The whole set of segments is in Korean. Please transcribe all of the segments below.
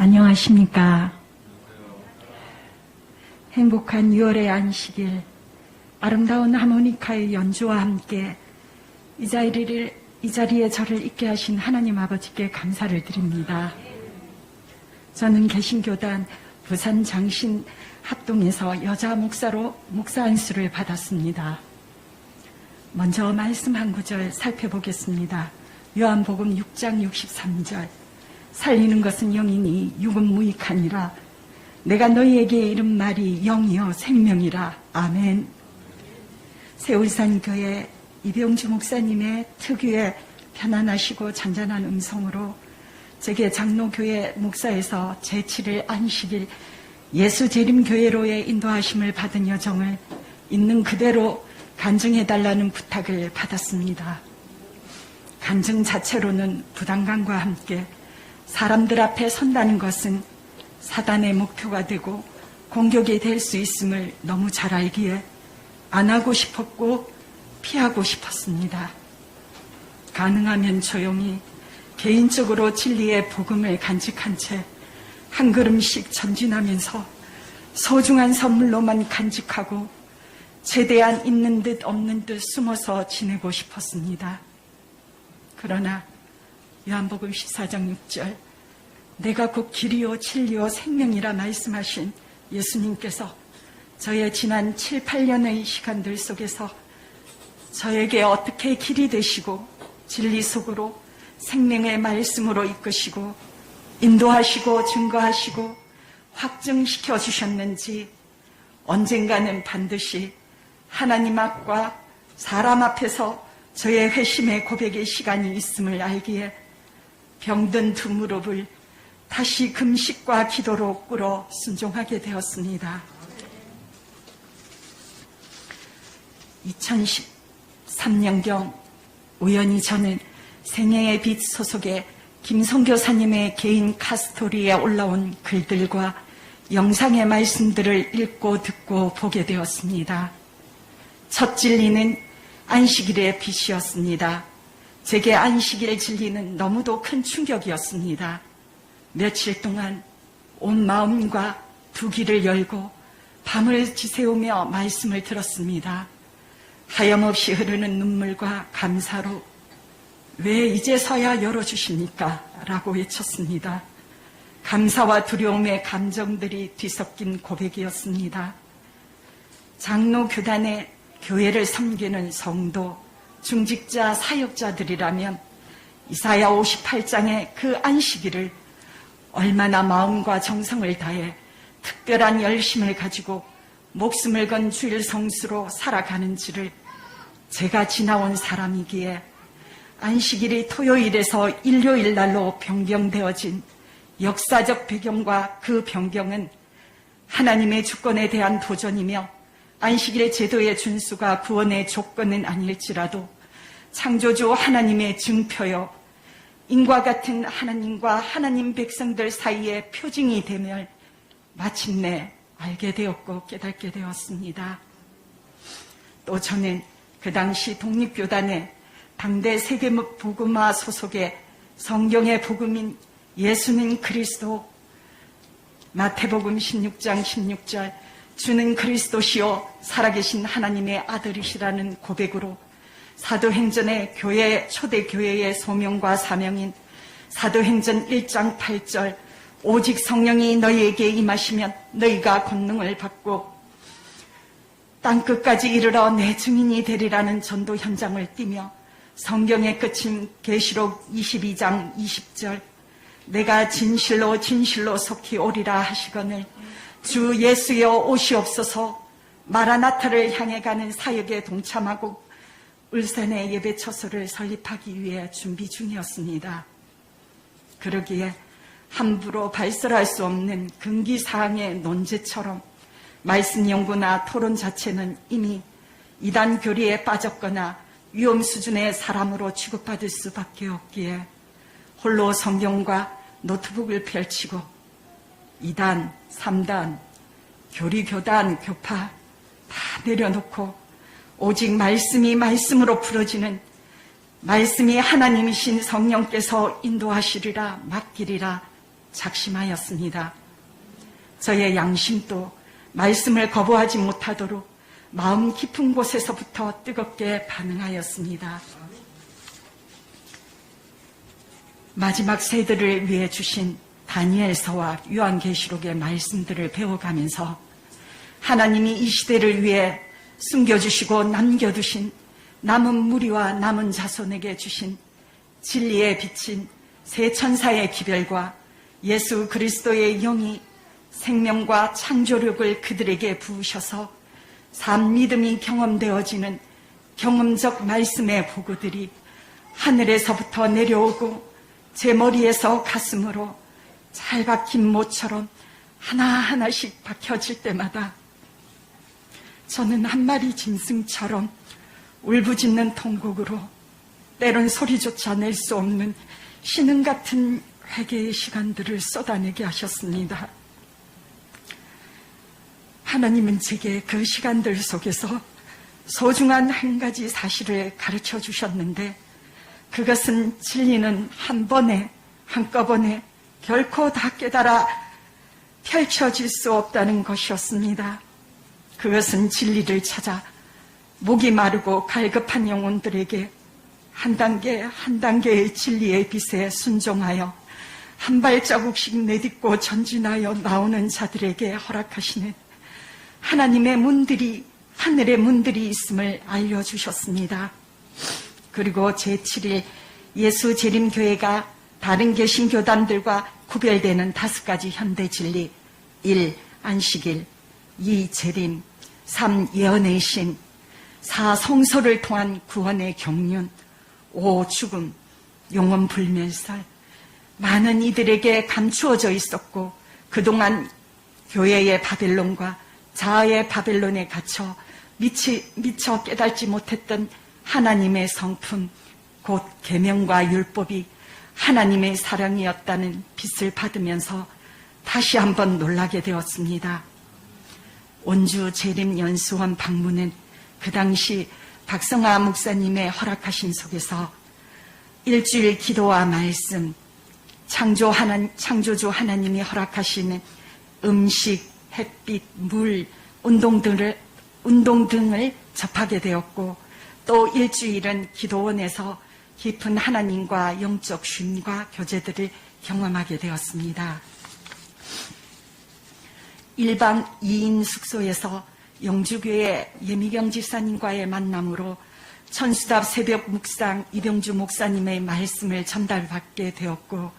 안녕하십니까. 행복한 6월의 안식일, 아름다운 하모니카의 연주와 함께 이 자리를, 이 자리에 저를 있게 하신 하나님 아버지께 감사를 드립니다. 저는 개신교단 부산 장신 합동에서 여자 목사로 목사 안수를 받았습니다. 먼저 말씀 한 구절 살펴보겠습니다. 요한복음 6장 63절. 살리는 것은 영이니 육은 무익하니라. 내가 너희에게 이른 말이 영이요 생명이라. 아멘. 세울산 교회 이병주 목사님의 특유의 편안하시고 잔잔한 음성으로 제게 장로교회 목사에서 제7일 안식일 예수 재림교회로의 인도하심을 받은 여정을 있는 그대로 간증해달라는 부탁을 받았습니다. 간증 자체로는 부담감과 함께 사람들 앞에 선다는 것은 사단의 목표가 되고 공격이 될 수 있음을 너무 잘 알기에 안 하고 싶었고 피하고 싶었습니다. 가능하면 조용히 개인적으로 진리의 복음을 간직한 채 한 걸음씩 전진하면서 소중한 선물로만 간직하고 최대한 있는 듯 없는 듯 숨어서 지내고 싶었습니다. 그러나 요한복음 14장 6절. 내가 곧 길이요 진리요 생명이라 말씀하신 예수님께서 저의 지난 7, 8년의 시간들 속에서 저에게 어떻게 길이 되시고 진리 속으로 생명의 말씀으로 이끄시고 인도하시고 증거하시고 확증시켜 주셨는지 언젠가는 반드시 하나님 앞과 사람 앞에서 저의 회심의 고백의 시간이 있음을 알기에 병든 두 무릎을 다시 금식과 기도로 꿇어 순종하게 되었습니다. 2013년경 우연히 저는 생애의 빛 소속의 김성 교사님의 개인 카스토리에 올라온 글들과 영상의 말씀들을 읽고 듣고 보게 되었습니다. 첫 진리는 안식일의 빛이었습니다. 제게 안식일 진리는 너무도 큰 충격이었습니다. 며칠 동안 온 마음과 두 귀를 열고 밤을 지새우며 말씀을 들었습니다. 하염없이 흐르는 눈물과 감사로 왜 이제서야 열어주십니까? 라고 외쳤습니다. 감사와 두려움의 감정들이 뒤섞인 고백이었습니다. 장로 교단의 교회를 섬기는 성도, 중직자, 사역자들이라면 이사야 58장의 그 안식일을 얼마나 마음과 정성을 다해 특별한 열심을 가지고 목숨을 건 주일 성수로 살아가는지를 제가 지나온 사람이기에 안식일이 토요일에서 일요일 날로 변경되어진 역사적 배경과 그 변경은 하나님의 주권에 대한 도전이며 안식일 제도의 준수가 구원의 조건은 아닐지라도 창조주 하나님의 증표요 인과 같은 하나님과 하나님 백성들 사이의 표징이 되며 마침내 알게 되었고 깨닫게 되었습니다. 또 저는 그 당시 독립교단의 당대 세계목 복음화 소속의 성경의 복음인 예수는 그리스도 마태복음 16장 16절 주는 그리스도시요 살아계신 하나님의 아들이시라는 고백으로 사도행전의 교회 초대 교회의 소명과 사명인 사도행전 1장 8절 오직 성령이 너희에게 임하시면 너희가 권능을 받고 땅 끝까지 이르러 내 증인이 되리라는 전도 현장을 띠며 성경의 끝인 계시록 22장 20절 내가 진실로 진실로 속히 오리라 하시거늘 주 예수여 오시옵소서 마라나타를 향해 가는 사역에 동참하고 울산의 예배 처소를 설립하기 위해 준비 중이었습니다. 그러기에 함부로 발설할 수 없는 금기사항의 논제처럼 말씀 연구나 토론 자체는 이미 이단 교리에 빠졌거나 위험 수준의 사람으로 취급받을 수밖에 없기에 홀로 성경과 노트북을 펼치고 2단, 3단, 교리 교단, 교파 다 내려놓고 오직 말씀이 말씀으로 풀어지는 말씀이 하나님이신 성령께서 인도하시리라 맡기리라 작심하였습니다. 저의 양심도 말씀을 거부하지 못하도록 마음 깊은 곳에서부터 뜨겁게 반응하였습니다. 마지막 세대를 위해 주신 다니엘서와 요한계시록의 말씀들을 배워가면서 하나님이 이 시대를 위해 숨겨주시고 남겨두신 남은 무리와 남은 자손에게 주신 진리에 비친 세 천사의 기별과 예수 그리스도의 영이 생명과 창조력을 그들에게 부으셔서 삶 믿음이 경험되어지는 경험적 말씀의 보고들이 하늘에서부터 내려오고 제 머리에서 가슴으로 잘 박힌 모처럼 하나하나씩 박혀질 때마다 저는 한 마리 짐승처럼 울부짖는 통곡으로 때론 소리조차 낼 수 없는 신음 같은 회개의 시간들을 쏟아내게 하셨습니다. 하나님은 제게 그 시간들 속에서 소중한 한 가지 사실을 가르쳐 주셨는데 그것은 진리는 한 번에 한꺼번에 결코 다 깨달아 펼쳐질 수 없다는 것이었습니다. 그것은 진리를 찾아 목이 마르고 갈급한 영혼들에게 한 단계 한 단계의 진리의 빛에 순종하여 한 발자국씩 내딛고 전진하여 나오는 자들에게 허락하시는 하나님의 문들이 하늘의 문들이 있음을 알려주셨습니다. 그리고 제7일 예수 재림교회가 다른 개신교단들과 구별되는 다섯 가지 현대 진리 1. 안식일 2. 재림 3. 예언의 신 4. 성서를 통한 구원의 경륜 5. 죽음 영원 불멸설 많은 이들에게 감추어져 있었고 그동안 교회의 바벨론과 자아의 바벨론에 갇혀 미치, 미처 깨달지 못했던 하나님의 성품, 곧 계명과 율법이 하나님의 사랑이었다는 빛을 받으면서 다시 한번 놀라게 되었습니다. 온주 재림 연수원 방문은 그 당시 박성아 목사님의 허락하신 속에서 일주일 기도와 말씀, 창조 하나, 창조주 하나님이 허락하시는 음식, 햇빛, 물, 운동 등을, 운동 등을 접하게 되었고 또 일주일은 기도원에서 깊은 하나님과 영적 쉼과 교제들을 경험하게 되었습니다. 일반 2인 숙소에서 영주교회 예미경 집사님과의 만남으로 천수답 새벽 묵상 이병주 목사님의 말씀을 전달받게 되었고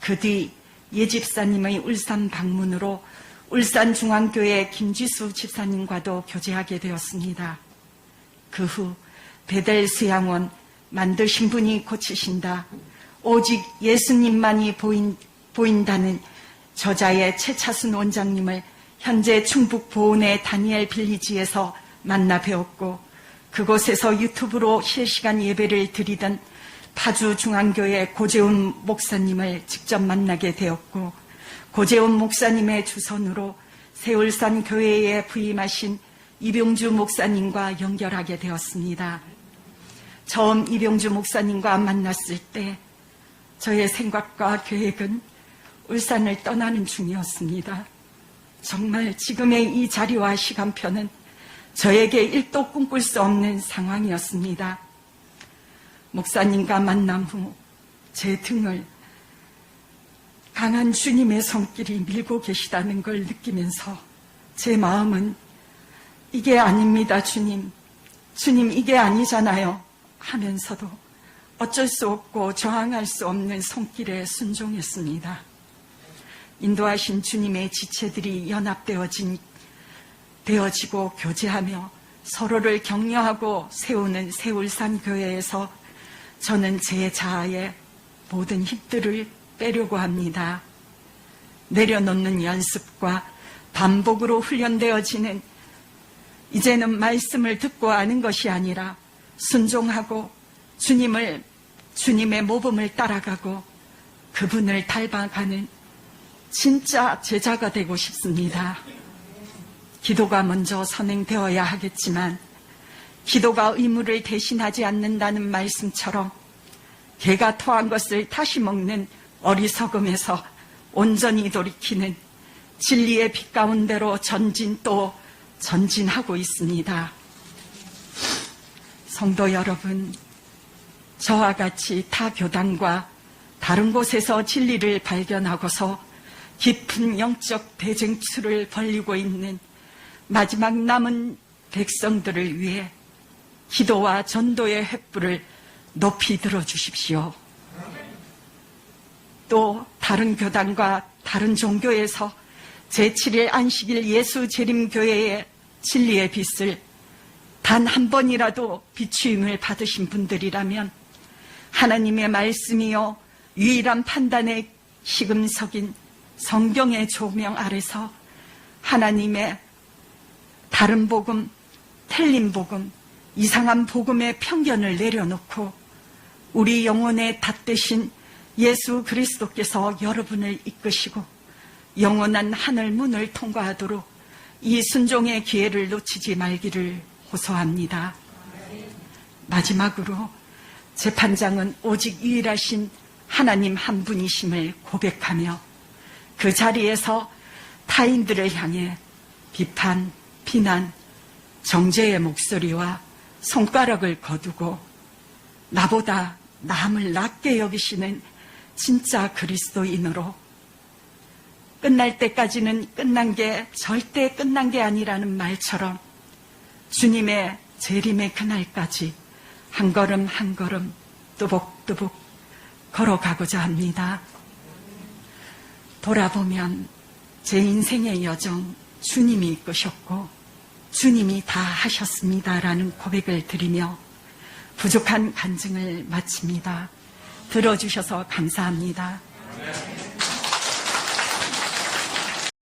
그 뒤 예집사님의 울산 방문으로 울산중앙교회 김지수 집사님과도 교제하게 되었습니다. 그 후 베델 수양원 만드신 분이 고치신다. 오직 예수님만이 보인, 보인다는 저자의 최차순 원장님을 현재 충북 보은의 다니엘 빌리지에서 만나 배웠고 그곳에서 유튜브로 실시간 예배를 드리던 파주 중앙교회 고재훈 목사님을 직접 만나게 되었고 고재훈 목사님의 주선으로 세울산 교회에 부임하신 이병주 목사님과 연결하게 되었습니다. 처음 이병주 목사님과 만났을 때 저의 생각과 계획은 울산을 떠나는 중이었습니다. 정말 지금의 이 자리와 시간표는 저에게 일도 꿈꿀 수 없는 상황이었습니다. 목사님과 만남 후 제 등을 강한 주님의 손길이 밀고 계시다는 걸 느끼면서 제 마음은 이게 아닙니다, 주님. 주님, 이게 아니잖아요. 하면서도 어쩔 수 없고 저항할 수 없는 손길에 순종했습니다. 인도하신 주님의 지체들이 연합되어진, 되어지고 교제하며 서로를 격려하고 세우는 세울산 교회에서 저는 제 자아의 모든 힘들을 빼려고 합니다. 내려놓는 연습과 반복으로 훈련되어지는 이제는 말씀을 듣고 아는 것이 아니라 순종하고 주님을 주님의 모범을 따라가고 그분을 닮아가는 진짜 제자가 되고 싶습니다. 기도가 먼저 선행되어야 하겠지만 기도가 의무를 대신하지 않는다는 말씀처럼 개가 토한 것을 다시 먹는 어리석음에서 온전히 돌이키는 진리의 빛 가운데로 전진 또 전진하고 있습니다. 성도 여러분, 저와 같이 타 교단과 다른 곳에서 진리를 발견하고서 깊은 영적 대쟁투를 벌이고 있는 마지막 남은 백성들을 위해 기도와 전도의 횃불을 높이 들어 주십시오. 또 다른 교단과 다른 종교에서 제7일 안식일 예수 재림교회의 진리의 빛을 단 한 번이라도 비추임을 받으신 분들이라면 하나님의 말씀이요 유일한 판단의 시금석인 성경의 조명 아래서 하나님의 다른 복음, 틀린 복음, 이상한 복음의 편견을 내려놓고 우리 영혼의 닷 대신 예수 그리스도께서 여러분을 이끄시고 영원한 하늘 문을 통과하도록 이 순종의 기회를 놓치지 말기를 호소합니다. 마지막으로 재판장은 오직 유일하신 하나님 한 분이심을 고백하며 그 자리에서 타인들을 향해 비판, 비난, 정죄의 목소리와 손가락을 거두고 나보다 남을 낮게 여기시는 진짜 그리스도인으로 끝날 때까지는 끝난 게 절대 끝난 게 아니라는 말처럼 주님의 재림의 그날까지 한 걸음 한 걸음 뚜벅뚜벅 걸어가고자 합니다. 돌아보면 제 인생의 여정 주님이 이끄셨고 주님이 다 하셨습니다라는 고백을 드리며 부족한 간증을 마칩니다. 들어주셔서 감사합니다.